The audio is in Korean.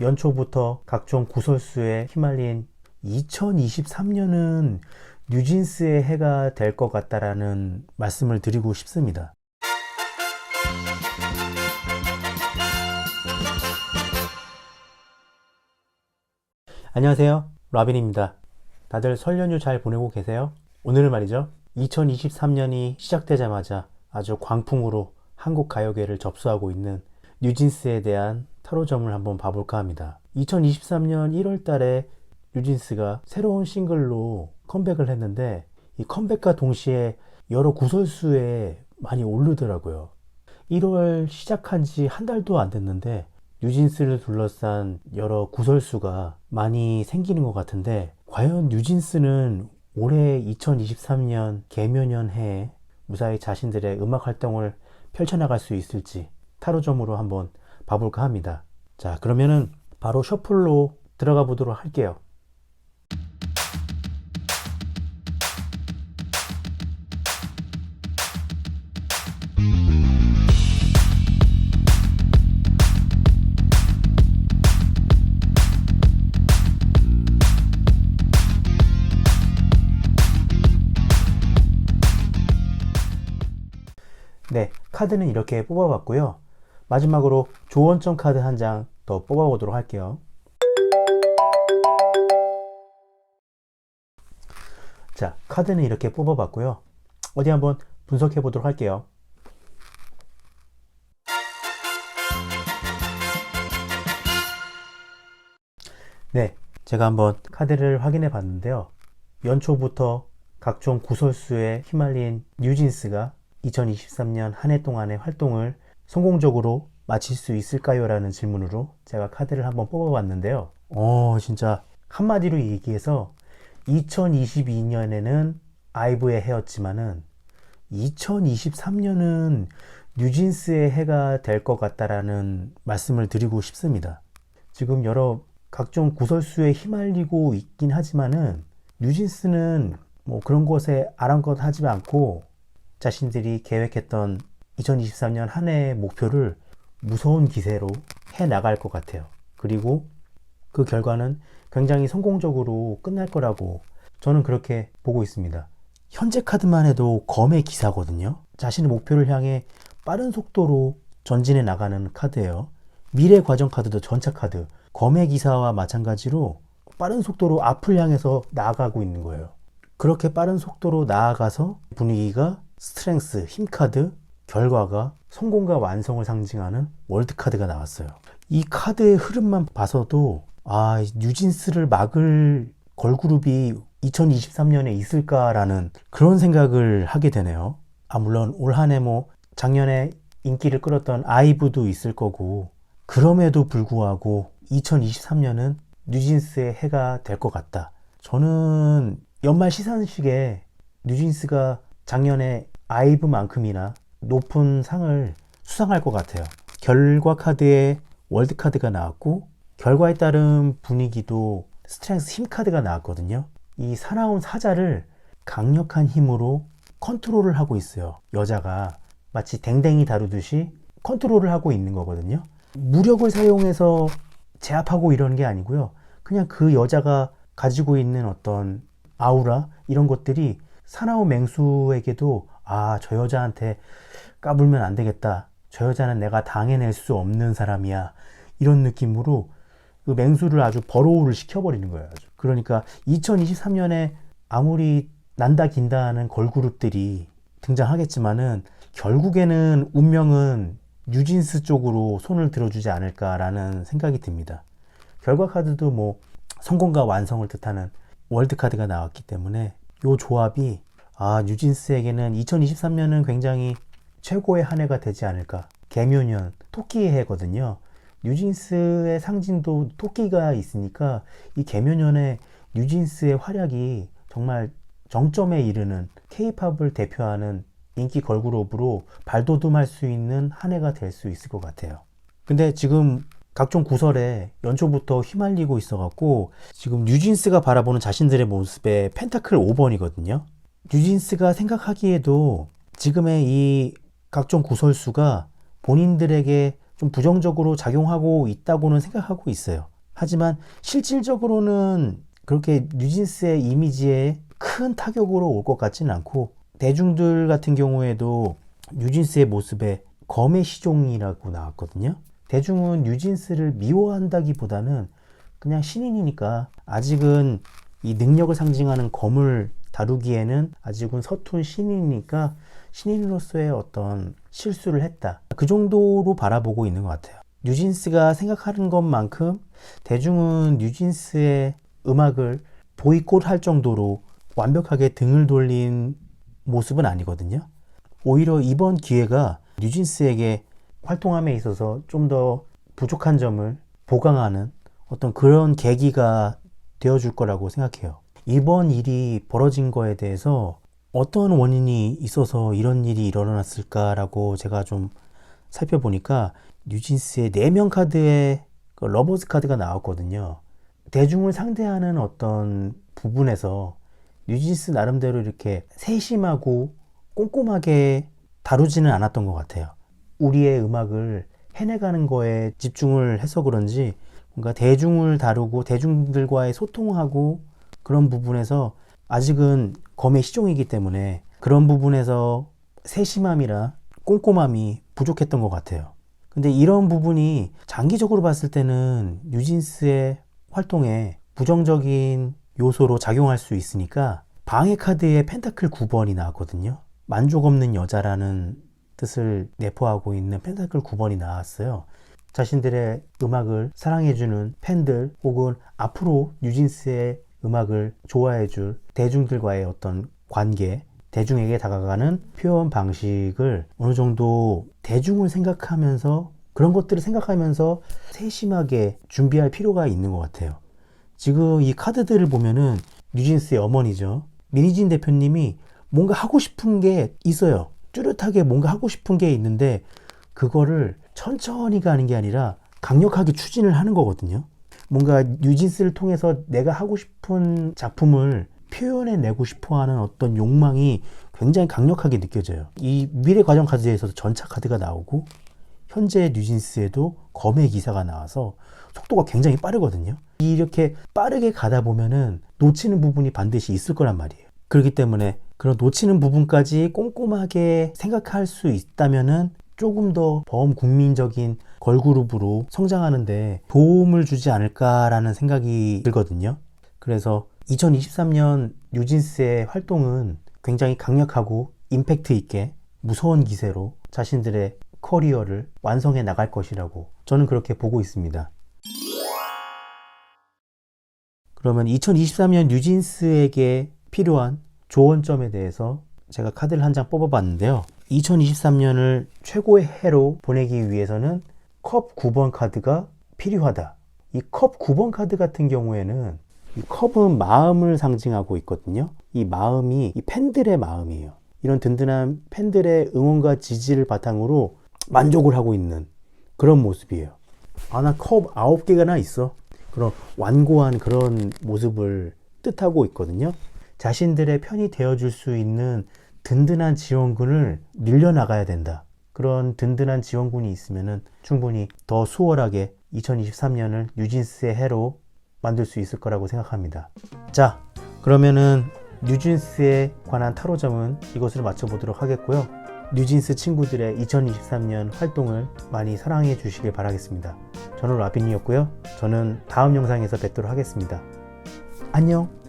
연초부터 각종 구설수에 휘말린 2023년은 뉴진스의 해가 될 것 같다라는 말씀을 드리고 싶습니다. 안녕하세요. 라빈입니다. 다들 설 연휴 잘 보내고 계세요? 오늘은 말이죠. 2023년이 시작되자마자 아주 광풍으로 한국 가요계를 접수하고 있는 뉴진스에 대한 타로점을 한번 봐볼까 합니다. 2023년 1월 달에 뉴진스가 새로운 싱글로 컴백을 했는데 이 컴백과 동시에 여러 구설수에 많이 오르더라고요. 1월 시작한 지 한 달도 안 됐는데 뉴진스를 둘러싼 여러 구설수가 많이 생기는 것 같은데 과연 뉴진스는 올해 2023년 개묘년 해에 무사히 자신들의 음악 활동을 펼쳐나갈 수 있을지 타로점으로 한번 봐볼까 합니다. 자, 그러면은 바로 셔플로 들어가 보도록 할게요. 네, 카드는 이렇게 뽑아봤고요. 마지막으로 조언점 카드 한 장 더 뽑아보도록 할게요. 자, 카드는 이렇게 뽑아봤고요. 어디 한번 분석해 보도록 할게요. 네, 제가 한번 카드를 확인해 봤는데요. 연초부터 각종 구설수에 휘말린 뉴진스가 2023년 한 해 동안의 활동을 성공적으로 마칠 수 있을까요? 라는 질문으로 제가 카드를 한번 뽑아봤는데요. 어, 진짜 한마디로 얘기해서 2022년에는 아이브의 해였지만은 2023년은 뉴진스의 해가 될 것 같다라는 말씀을 드리고 싶습니다. 지금 여러 각종 구설수에 휘말리고 있긴 하지만은 뉴진스는 뭐 그런 것에 아랑곳하지 않고 자신들이 계획했던 2023년 한 해의 목표를 무서운 기세로 해 나갈 것 같아요. 그리고 그 결과는 굉장히 성공적으로 끝날 거라고 저는 그렇게 보고 있습니다. 현재 카드만 해도 검의 기사거든요. 자신의 목표를 향해 빠른 속도로 전진해 나가는 카드예요. 미래 과정 카드도 전차 카드. 검의 기사와 마찬가지로 빠른 속도로 앞을 향해서 나아가고 있는 거예요. 그렇게 빠른 속도로 나아가서 분위기가 스트렝스, 힘 카드, 결과가 성공과 완성을 상징하는 월드 카드가 나왔어요. 이 카드의 흐름만 봐서도 아, 뉴진스를 막을 걸그룹이 2023년에 있을까라는 그런 생각을 하게 되네요. 아, 물론 올 한 해 뭐 작년에 인기를 끌었던 아이브도 있을 거고 그럼에도 불구하고 2023년은 뉴진스의 해가 될 것 같다. 저는 연말 시상식에 뉴진스가 작년에 아이브만큼이나 높은 상을 수상할 것 같아요. 결과 카드에 월드 카드가 나왔고 결과에 따른 분위기도 스트렝스 힘 카드가 나왔거든요. 이 사나운 사자를 강력한 힘으로 컨트롤을 하고 있어요. 여자가 마치 댕댕이 다루듯이 컨트롤을 하고 있는 거거든요. 무력을 사용해서 제압하고 이러는 게 아니고요. 그냥 그 여자가 가지고 있는 어떤 아우라 이런 것들이 사나운 맹수에게도 아, 저 여자한테 까불면 안 되겠다. 저 여자는 내가 당해낼 수 없는 사람이야. 이런 느낌으로 그 맹수를 아주 버로우를 시켜버리는 거예요. 아주. 그러니까 2023년에 아무리 난다 긴다 하는 걸그룹들이 등장하겠지만은 결국에는 운명은 뉴진스 쪽으로 손을 들어주지 않을까라는 생각이 듭니다. 결과 카드도 뭐 성공과 완성을 뜻하는 월드 카드가 나왔기 때문에 이 조합이 아 뉴진스에게는 2023년은 굉장히 최고의 한 해가 되지 않을까. 개묘년 토끼의 해거든요. 뉴진스의 상징도 토끼가 있으니까 이 개묘년에 뉴진스의 활약이 정말 정점에 이르는 케이팝을 대표하는 인기 걸그룹으로 발돋움할 수 있는 한 해가 될 수 있을 것 같아요. 근데 지금 각종 구설에 연초부터 휘말리고 있어갖고 지금 뉴진스가 바라보는 자신들의 모습에 펜타클 5번이거든요. 뉴진스가 생각하기에도 지금의 이 각종 구설수가 본인들에게 좀 부정적으로 작용하고 있다고는 생각하고 있어요. 하지만 실질적으로는 그렇게 뉴진스의 이미지에 큰 타격으로 올 것 같지는 않고 대중들 같은 경우에도 뉴진스의 모습에 검의 시종이라고 나왔거든요. 대중은 뉴진스를 미워한다기보다는 그냥 신인이니까 아직은 이 능력을 상징하는 검을 다루기에는 아직은 서툰 신인이니까 신인으로서의 어떤 실수를 했다. 그 정도로 바라보고 있는 것 같아요. 뉴진스가 생각하는 것만큼 대중은 뉴진스의 음악을 보이콧 할 정도로 완벽하게 등을 돌린 모습은 아니거든요. 오히려 이번 기회가 뉴진스에게 활동함에 있어서 좀 더 부족한 점을 보강하는 어떤 그런 계기가 되어줄 거라고 생각해요. 이번 일이 벌어진 거에 대해서 어떤 원인이 있어서 이런 일이 일어났을까라고 제가 좀 살펴보니까 뉴진스의 4명 카드에 그 러버스 카드가 나왔거든요. 대중을 상대하는 어떤 부분에서 뉴진스 나름대로 이렇게 세심하고 꼼꼼하게 다루지는 않았던 것 같아요. 우리의 음악을 해내가는 거에 집중을 해서 그런지 뭔가 대중을 다루고 대중들과의 소통하고 그런 부분에서 아직은 검의 시종이기 때문에 그런 부분에서 세심함이라 꼼꼼함이 부족했던 것 같아요. 근데 이런 부분이 장기적으로 봤을 때는 뉴진스의 활동에 부정적인 요소로 작용할 수 있으니까 방해 카드에 펜타클 9번이 나왔거든요. 만족 없는 여자라는 뜻을 내포하고 있는 펜타클 9번이 나왔어요. 자신들의 음악을 사랑해주는 팬들 혹은 앞으로 뉴진스의 음악을 좋아해 줄 대중들과의 어떤 관계, 대중에게 다가가는 표현 방식을 어느 정도 대중을 생각하면서 그런 것들을 생각하면서 세심하게 준비할 필요가 있는 것 같아요. 지금 이 카드들을 보면은 뉴진스의 어머니죠. 민희진 대표님이 뭔가 하고 싶은 게 있어요. 뚜렷하게 뭔가 하고 싶은 게 있는데 그거를 천천히 가는 게 아니라 강력하게 추진을 하는 거거든요. 뭔가 뉴진스를 통해서 내가 하고 싶은 작품을 표현해 내고 싶어 하는 어떤 욕망이 굉장히 강력하게 느껴져요. 이 미래 과정 카드에서도 전차 카드가 나오고 현재 뉴진스에도 검의 기사가 나와서 속도가 굉장히 빠르거든요. 이렇게 빠르게 가다 보면은 놓치는 부분이 반드시 있을 거란 말이에요. 그렇기 때문에 그런 놓치는 부분까지 꼼꼼하게 생각할 수 있다면은 조금 더 범국민적인 걸그룹으로 성장하는데 도움을 주지 않을까라는 생각이 들거든요. 그래서 2023년 뉴진스의 활동은 굉장히 강력하고 임팩트 있게 무서운 기세로 자신들의 커리어를 완성해 나갈 것이라고 저는 그렇게 보고 있습니다. 그러면 2023년 뉴진스에게 필요한 조언점에 대해서 제가 카드를 한 장 뽑아봤는데요. 2023년을 최고의 해로 보내기 위해서는 컵 9번 카드가 필요하다. 이 컵 9번 카드 같은 경우에는 이 컵은 마음을 상징하고 있거든요. 이 마음이 이 팬들의 마음이에요. 이런 든든한 팬들의 응원과 지지를 바탕으로 만족을 하고 있는 그런 모습이에요. 아, 나 컵 9개가나 있어. 그런 완고한 그런 모습을 뜻하고 있거든요. 자신들의 편이 되어줄 수 있는 든든한 지원군을 늘려나가야 된다. 그런 든든한 지원군이 있으면 충분히 더 수월하게 2023년을 뉴진스의 해로 만들 수 있을 거라고 생각합니다. 자, 그러면은 뉴진스에 관한 타로점은 이것으로 마쳐보도록 하겠고요. 뉴진스 친구들의 2023년 활동을 많이 사랑해 주시길 바라겠습니다. 저는 라빈이었고요. 저는 다음 영상에서 뵙도록 하겠습니다. 안녕!